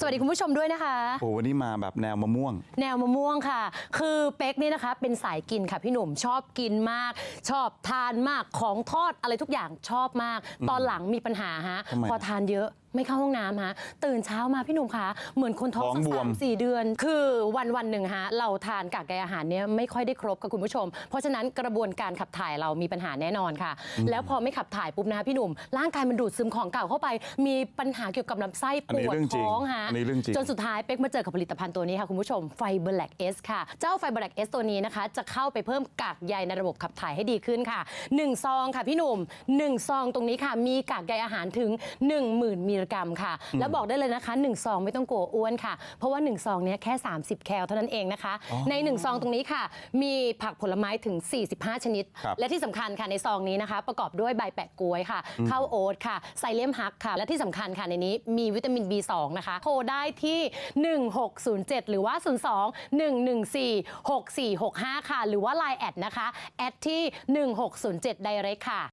สวัสดีคุณผู้ชมด้วยนะคะ โอ้วันนี้มาแบบแนวมะม่วง แนวมะม่วงค่ะ คือเป๊กนี่นะคะ เป็นสายกินค่ะพี่หนุ่มชอบกินมาก ชอบทานมากของทอดอะไรทุกอย่างชอบมาก ตอนหลังมีปัญหาฮะทำไม พอทานเยอะ ไม่เข้าห้องน้ำฮะตื่นเช้ามาพี่หนุ่มคะเหมือนคนท้องท้องสักบวสามม สี่เดือน คือวันวันหนึ่งฮะเราทานกากใยอาหารเนี่ยไม่ค่อยได้ครบกับคุณผู้ชม เพราะฉะนั้นกระบวนการขับถ่ายเรามีปัญหาแน่นอนค่ะ แล้วพอไม่ขับถ่ายปุ๊บนะคะพี่หนุ่มร่างกายมันดูดซึมของเก่าเข้าไป มีปัญหาเกี่ยวกับลำไส้อันปนี้วดเรื่องจริงท้องฮะอันนี้เรื่องจริง จน สุดท้ายเป๊กมาเจอกับผลิตภัณฑ์ตัวนี้ค่ะคุณผู้ชมไฟเบอร์แลกเอสค่ะ เจ้าไฟเบอร์แลกเอสตัวนี้นะคะ จะเข้าไปเพิ่มกากใยในระบบขับถ่ายให้ดีขึ้นค่ะ 1 ซองค่ะพี่หนุ่ม 1 ซองตรงนี้ค่ะ มีกากใยอาหารถึง 10,000 มิลลิกรัมค่ะ แล้วบอกได้เลยนะคะ1ซองไม่ต้องกลัวอ้วนค่ะ เพราะว่า1ซองเนี้ยแค่ 30 แคลเท่านั้นเองนะคะ ใน1ซองตรงนี้ค่ะ มีผักผลไม้ถึง 45 ชนิดครับและที่สำคัญค่ะในซองนี้นะคะ ประกอบด้วยใบแปะกล้วยค่ะข้าวโอ๊ตค่ะไซเลียมฮักค่ะ และที่สำคัญค่ะในนี้มีวิตามิน B2 นะคะโทรได้ที่ 1607 หรือว่า 02 114 6465 ค่ะ หรือว่า Line แอดนะคะแอดที่ 1607 Direct ค่ะ